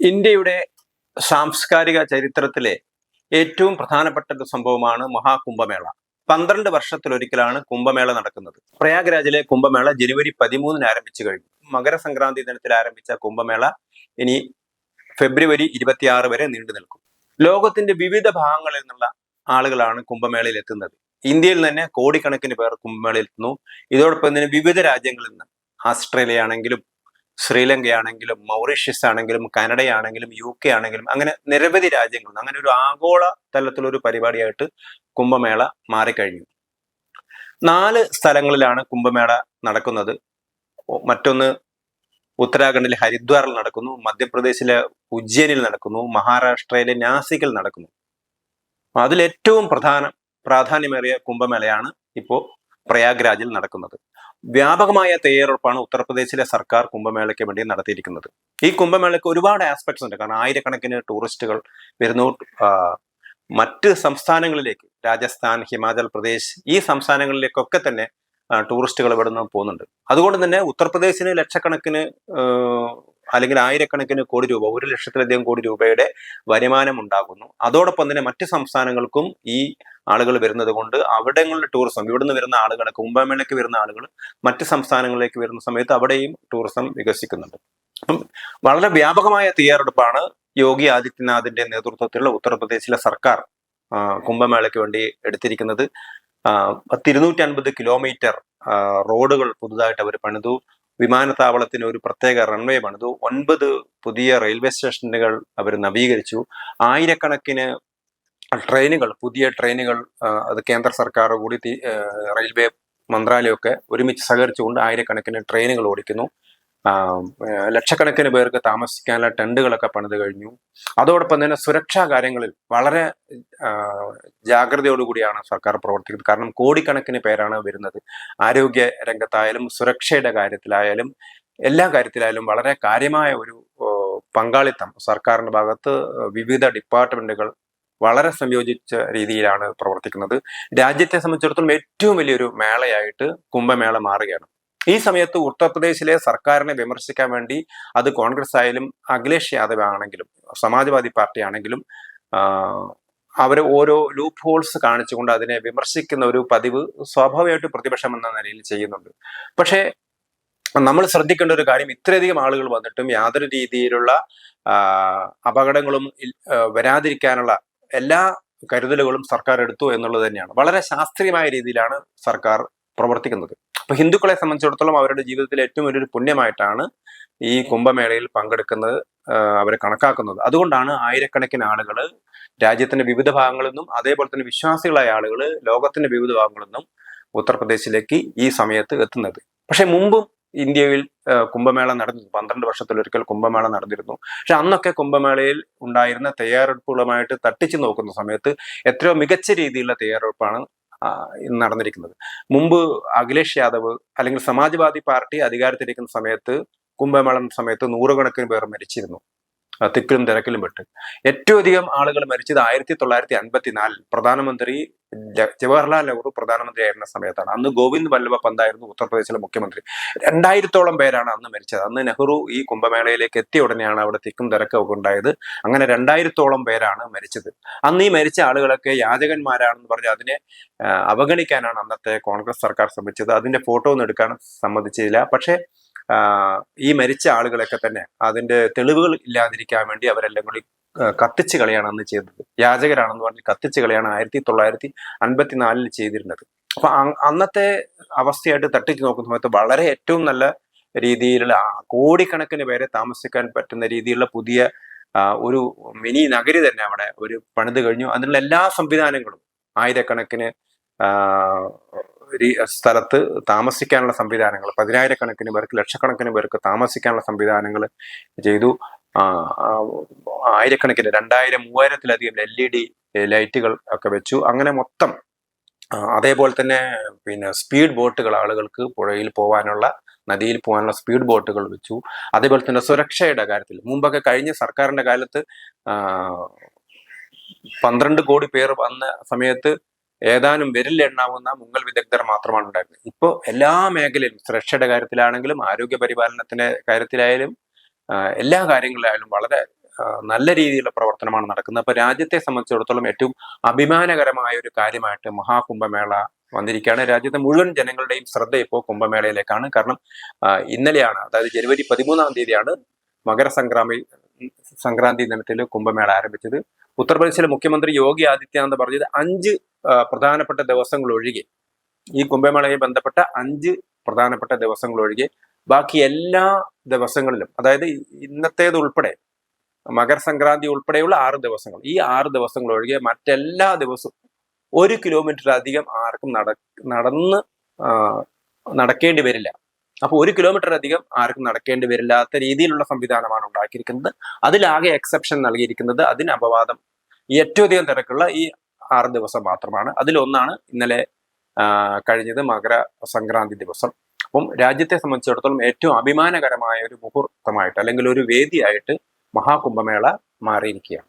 ഇന്ത്യയുടെ സാംസ്കാരിക ചരിത്രത്തിലെ ഏറ്റവും പ്രധാനപ്പെട്ട ഒരു സംഭവമാണ് മഹാകുംഭമേള. പന്ത്രണ്ട് വർഷത്തിലൊരിക്കലാണ് കുംഭമേള നടക്കുന്നത്. പ്രയാഗ്രാജിലെ കുംഭമേള ജനുവരി പതിമൂന്നിന് ആരംഭിച്ചു കഴിഞ്ഞു. മകരസംക്രാന്തി ദിനത്തിൽ ആരംഭിച്ച കുംഭമേള ഇനി ഫെബ്രുവരി ഇരുപത്തിയാറ് വരെ നീണ്ടു നിൽക്കും. ലോകത്തിന്റെ വിവിധ ഭാഗങ്ങളിൽ നിന്നുള്ള ആളുകളാണ് കുംഭമേളയിൽ എത്തുന്നത് ഇന്ത്യയിൽ തന്നെ കോടിക്കണക്കിന് പേർ കുംഭമേളയിൽ എത്തുന്നു ഇതോടൊപ്പം തന്നെ വിവിധ രാജ്യങ്ങളിൽ നിന്ന് ആസ്ട്രേലിയ ആണെങ്കിലും ശ്രീലങ്ക ആണെങ്കിലും മൗറീഷ്യസ് ആണെങ്കിലും കാനഡയാണെങ്കിലും യു കെ ആണെങ്കിലും അങ്ങനെ നിരവധി രാജ്യങ്ങളിൽ അങ്ങനെ ഒരു ആഗോള തലത്തിലൊരു പരിപാടിയായിട്ട് കുംഭമേള മാറിക്കഴിഞ്ഞു. നാല് സ്ഥലങ്ങളിലാണ് കുംഭമേള നടക്കുന്നത്. മറ്റൊന്ന് ഉത്തരാഖണ്ഡിലെ ഹരിദ്വാറിൽ നടക്കുന്നു മധ്യപ്രദേശിലെ ഉജ്ജയിനിൽ നടക്കുന്നു മഹാരാഷ്ട്രയിലെ നാസിക്കിൽ നടക്കുന്നു. അതിലേറ്റവും പ്രധാന പ്രാധാന്യമേറിയ കുംഭമേളയാണ് ഇപ്പോൾ പ്രയാഗ്രാജിൽ നടക്കുന്നത്. വ്യാപകമായ തയ്യാറെടുപ്പാണ് ഉത്തർപ്രദേശിലെ സർക്കാർ കുംഭമേളയ്ക്ക് വേണ്ടി നടത്തിയിരിക്കുന്നത്. ഈ കുംഭമേളയ്ക്ക് ഒരുപാട് ആസ്പെക്ട്സ് ഉണ്ട്. കാരണം ആയിരക്കണക്കിന് ടൂറിസ്റ്റുകൾ വരുന്നു. മറ്റ് സംസ്ഥാനങ്ങളിലേക്ക് രാജസ്ഥാൻ ഹിമാചൽ പ്രദേശ് ഈ സംസ്ഥാനങ്ങളിലേക്കൊക്കെ തന്നെ ടൂറിസ്റ്റുകൾ ഇവിടെ നിന്ന് പോകുന്നുണ്ട്. അതുകൊണ്ട് തന്നെ ഉത്തർപ്രദേശിന് ലക്ഷക്കണക്കിന് അല്ലെങ്കിൽ ആയിരക്കണക്കിന് കോടി രൂപ ഒരു ലക്ഷത്തിലധികം കോടി രൂപയുടെ വരുമാനം ഉണ്ടാകുന്നു അതോടൊപ്പം തന്നെ മറ്റ് സംസ്ഥാനങ്ങൾക്കും ഈ ആളുകൾ വരുന്നത് കൊണ്ട് അവിടങ്ങളിലെ ടൂറിസം ഇവിടുന്ന് വരുന്ന ആളുകൾ കുംഭമേളയ്ക്ക് വരുന്ന ആളുകൾ മറ്റ് സംസ്ഥാനങ്ങളിലേക്ക് വരുന്ന സമയത്ത് അവിടെയും ടൂറിസം വികസിക്കുന്നുണ്ട്. അപ്പം വളരെ വ്യാപകമായ തയ്യാറെടുപ്പാണ് യോഗി ആദിത്യനാഥിന്റെ നേതൃത്വത്തിലുള്ള ഉത്തർപ്രദേശിലെ സർക്കാർ കുംഭമേളയ്ക്ക് വേണ്ടി എടുത്തിരിക്കുന്നത്. പത്തിരുന്നൂറ്റി അൻപത് കിലോമീറ്റർ റോഡുകൾ പുതുതായിട്ട് അവർ പണിതു. വിമാനത്താവളത്തിന് ഒരു പ്രത്യേക റൺവേ പണിതു ഒൻപത് പുതിയ റെയിൽവേ സ്റ്റേഷനുകൾ അവർ നവീകരിച്ചു. ആയിരക്കണക്കിന് ട്രെയിനുകൾ പുതിയ ട്രെയിനുകൾ അത് കേന്ദ്ര സർക്കാർ കൂടി റെയിൽവേ മന്ത്രാലയമൊക്കെ ഒരുമിച്ച് സഹകരിച്ചുകൊണ്ട് ആയിരക്കണക്കിന് ട്രെയിനുകൾ ഓടിക്കുന്നു. ലക്ഷക്കണക്കിന് പേർക്ക് താമസിക്കാനുള്ള ടെൻഡുകളൊക്കെ പണിത് കഴിഞ്ഞു. അതോടൊപ്പം തന്നെ സുരക്ഷാ കാര്യങ്ങളിൽ വളരെ ജാഗ്രതയോടുകൂടിയാണ് സർക്കാർ പ്രവർത്തിക്കുന്നത്. കാരണം കോടിക്കണക്കിന് പേരാണ് വരുന്നത്. ആരോഗ്യ രംഗത്തായാലും സുരക്ഷയുടെ കാര്യത്തിലായാലും എല്ലാ കാര്യത്തിലായാലും വളരെ കാര്യമായ ഒരു പങ്കാളിത്തം സർക്കാരിന്റെ ഭാഗത്ത് വിവിധ ഡിപ്പാർട്ട്മെന്റുകൾ വളരെ സംയോജിച്ച രീതിയിലാണ് പ്രവർത്തിക്കുന്നത്. രാജ്യത്തെ സംബന്ധിച്ചിടത്തോളം ഏറ്റവും വലിയൊരു മേളയായിട്ട് കുംഭമേള മാറുകയാണ്. ഈ സമയത്ത് ഉത്തർപ്രദേശിലെ സർക്കാരിനെ വിമർശിക്കാൻ വേണ്ടി അത് കോൺഗ്രസ് ആയാലും അഖിലേഷ് യാദവ് ആണെങ്കിലും സമാജ്വാദി പാർട്ടി ആണെങ്കിലും അവർ ഓരോ ലൂപ്പ് ഹോൾസ് കാണിച്ചുകൊണ്ട് അതിനെ വിമർശിക്കുന്ന ഒരു പതിവ് സ്വാഭാവികമായിട്ട് പ്രതിപക്ഷം എന്ന നിലയിൽ ചെയ്യുന്നുണ്ട്. പക്ഷേ നമ്മൾ ശ്രദ്ധിക്കേണ്ട ഒരു കാര്യം ഇത്രയധികം ആളുകൾ വന്നിട്ടും യാതൊരു രീതിയിലുള്ള അപകടങ്ങളും വരാതിരിക്കാനുള്ള എല്ലാ കരുതലുകളും സർക്കാർ എടുത്തു എന്നുള്ളത് തന്നെയാണ്. വളരെ ശാസ്ത്രീയമായ രീതിയിലാണ് സർക്കാർ പ്രവർത്തിക്കുന്നത്. അപ്പൊ ഹിന്ദുക്കളെ സംബന്ധിച്ചിടത്തോളം അവരുടെ ജീവിതത്തിലെ ഏറ്റവും വലിയൊരു പുണ്യമായിട്ടാണ് ഈ കുംഭമേളയിൽ പങ്കെടുക്കുന്നത് അവരെ കണക്കാക്കുന്നത്. അതുകൊണ്ടാണ് ആയിരക്കണക്കിന് ആളുകൾ രാജ്യത്തിന്റെ വിവിധ ഭാഗങ്ങളിൽ നിന്നും അതേപോലെ തന്നെ വിശ്വാസികളായ ആളുകൾ ലോകത്തിന്റെ വിവിധ ഭാഗങ്ങളിൽ നിന്നും ഉത്തർപ്രദേശിലേക്ക് ഈ സമയത്ത് എത്തുന്നത്. പക്ഷെ മുമ്പും ഇന്ത്യയിൽ കുംഭമേള നടന്നിരുന്നു. പന്ത്രണ്ട് വർഷത്തിലൊരിക്കൽ കുംഭമേള നടന്നിരുന്നു. പക്ഷെ അന്നൊക്കെ കുംഭമേളയിൽ ഉണ്ടായിരുന്ന തയ്യാറെടുപ്പുകളുമായിട്ട് തട്ടിച്ചു നോക്കുന്ന സമയത്ത് എത്രയോ മികച്ച രീതിയിലുള്ള തയ്യാറെടുപ്പാണ് നടന്നിരിക്കുന്നത്. മുമ്പ് അഖിലേഷ് യാദവ് അല്ലെങ്കിൽ സമാജ്വാദി പാർട്ടി അധികാരത്തിലിരിക്കുന്ന സമയത്ത് കുംഭമേളം സമയത്ത് നൂറുകണക്കിന് പേർ മരിച്ചിരുന്നു. തിക്കിലും തിരക്കിലും പെട്ട്. ഏറ്റവും അധികം ആളുകൾ മരിച്ചത് ആയിരത്തി തൊള്ളായിരത്തി അൻപത്തിനാലിൽ പ്രധാനമന്ത്രി ജവഹർലാൽ നെഹ്റു പ്രധാനമന്ത്രി പ്രധാനമന്ത്രിയായിരുന്ന സമയത്താണ്. അന്ന് ഗോവിന്ദ് വല്ലഭ പന്തായിരുന്നു ഉത്തർപ്രദേശിലെ മുഖ്യമന്ത്രി. രണ്ടായിരത്തോളം പേരാണ് അന്ന് മരിച്ചത്. അന്ന് നെഹ്റു ഈ കുംഭമേളയിലേക്ക് എത്തിയ ഉടനെയാണ് അവിടെ തിക്കും തിരക്കും ഒക്കെ ഉണ്ടായത്. അങ്ങനെ രണ്ടായിരത്തോളം പേരാണ് മരിച്ചത്. അന്ന് ഈ മരിച്ച ആളുകളൊക്കെ യാചകന്മാരാണെന്ന് പറഞ്ഞ് അതിനെ അവഗണിക്കാനാണ് അന്നത്തെ കോൺഗ്രസ് സർക്കാർ ശ്രമിച്ചത്. അതിന്റെ ഫോട്ടോ ഒന്നും എടുക്കാൻ സമ്മതിച്ചില്ല. പക്ഷേ ഈ മരിച്ച ആളുകളൊക്കെ തന്നെ അതിന്റെ തെളിവുകൾ ഇല്ലാതിരിക്കാൻ വേണ്ടി അവരെല്ലാം കൂടി കത്തിച്ചു കളയാണ് അന്ന് ചെയ്തത്. യാചകരാണെന്ന് പറഞ്ഞ് കത്തിച്ച് കളയാണ് ആയിരത്തി തൊള്ളായിരത്തി അൻപത്തിനാലിൽ ചെയ്തിരുന്നത്. അപ്പൊ അന്നത്തെ അവസ്ഥയായിട്ട് തട്ടിച്ചു നോക്കുന്ന സമയത്ത് വളരെ ഏറ്റവും നല്ല രീതിയിലുള്ള കോടിക്കണക്കിന് പേരെ താമസിക്കാൻ പറ്റുന്ന രീതിയിലുള്ള പുതിയ ഒരു മിനി നഗരി തന്നെ അവിടെ ഒരു പണിത് കഴിഞ്ഞു. അതിനുള്ള എല്ലാ സംവിധാനങ്ങളും ആയിരക്കണക്കിന് സ്ഥലത്ത് താമസിക്കാനുള്ള സംവിധാനങ്ങൾ പതിനായിരക്കണക്കിന് പേർക്ക് ലക്ഷക്കണക്കിന് പേർക്ക് താമസിക്കാനുള്ള സംവിധാനങ്ങൾ ചെയ്തു. ആയിരക്കണക്കിന് രണ്ടായിരം മൂവായിരത്തിലധികം എൽ ഇ ഡി ലൈറ്റുകൾ ഒക്കെ വെച്ചു. അങ്ങനെ മൊത്തം അതേപോലെ തന്നെ പിന്നെ സ്പീഡ് ബോട്ടുകൾ ആളുകൾക്ക് പുഴയിൽ പോകാനുള്ള നദിയിൽ പോകാനുള്ള സ്പീഡ് ബോട്ടുകൾ വെച്ചു. അതേപോലെ തന്നെ സുരക്ഷയുടെ കാര്യത്തിൽ മുമ്പൊക്കെ കഴിഞ്ഞ സർക്കാരിന്റെ കാലത്ത് പന്ത്രണ്ട് കോടി പേർ വന്ന സമയത്ത് ഏതാനും വിരലിലെണ്ണാവുന്ന മുങ്ങൽ വിദഗ്ധർ മാത്രമാണ് ഉണ്ടായിരുന്നത്. ഇപ്പോൾ എല്ലാ മേഖലയിലും സുരക്ഷയുടെ കാര്യത്തിലാണെങ്കിലും ആരോഗ്യ പരിപാലനത്തിന്റെ കാര്യത്തിലായാലും എല്ലാ കാര്യങ്ങളിലായാലും വളരെ നല്ല രീതിയിലുള്ള പ്രവർത്തനമാണ് നടക്കുന്നത്. അപ്പൊ രാജ്യത്തെ സംബന്ധിച്ചിടത്തോളം ഏറ്റവും അഭിമാനകരമായ ഒരു കാര്യമായിട്ട് മഹാകുംഭമേള വന്നിരിക്കുകയാണ്. രാജ്യത്തെ മുഴുവൻ ജനങ്ങളുടെയും ശ്രദ്ധ ഇപ്പോൾ കുംഭമേളയിലേക്കാണ്. കാരണം ഇന്നലെയാണ് അതായത് ജനുവരി പതിമൂന്നാം തീയതിയാണ് മകരസംക്രാന്തി സംക്രാന്തി ദിനത്തിൽ കുംഭമേള ആരംഭിച്ചത്. ഉത്തർപ്രദേശിലെ മുഖ്യമന്ത്രി യോഗി ആദിത്യനാഥ് പറഞ്ഞത് അഞ്ച് പ്രധാനപ്പെട്ട ദിവസങ്ങൾ ഒഴികെ ഈ കുംഭമേളയെ ബന്ധപ്പെട്ട അഞ്ച് പ്രധാനപ്പെട്ട ദിവസങ്ങൾ ഒഴികെ ബാക്കി എല്ലാ ദിവസങ്ങളിലും അതായത് ഇന്നത്തേത് ഉൾപ്പെടെ മകരസംക്രാന്തി ഉൾപ്പെടെയുള്ള ആറ് ദിവസങ്ങൾ ഈ ആറ് ദിവസങ്ങൾ ഒഴികെ മറ്റെല്ലാ ദിവസവും ഒരു കിലോമീറ്റർ അധികം ആർക്കും നട നടന്ന് നടക്കേണ്ടി വരില്ല. അപ്പൊ ഒരു കിലോമീറ്റർ അധികം ആർക്കും നടക്കേണ്ടി വരില്ലാത്ത രീതിയിലുള്ള സംവിധാനമാണ് ഉണ്ടാക്കിയിരിക്കുന്നത്. അതിലാകെ എക്സെപ്ഷൻ നൽകിയിരിക്കുന്നത് അതിന് അപവാദം. ഏറ്റവും അധികം തിരക്കുള്ള ഈ ആറ് ദിവസം മാത്രമാണ്. അതിലൊന്നാണ് ഇന്നലെ കഴിഞ്ഞത് മകര സംക്രാന്തി ദിവസം. അപ്പം രാജ്യത്തെ സംബന്ധിച്ചിടത്തോളം ഏറ്റവും അഭിമാനകരമായ ഒരു മുഹൂർത്തമായിട്ട് അല്ലെങ്കിൽ ഒരു വേദിയായിട്ട് മഹാകുംഭമേള മാറിയിരിക്കുകയാണ്.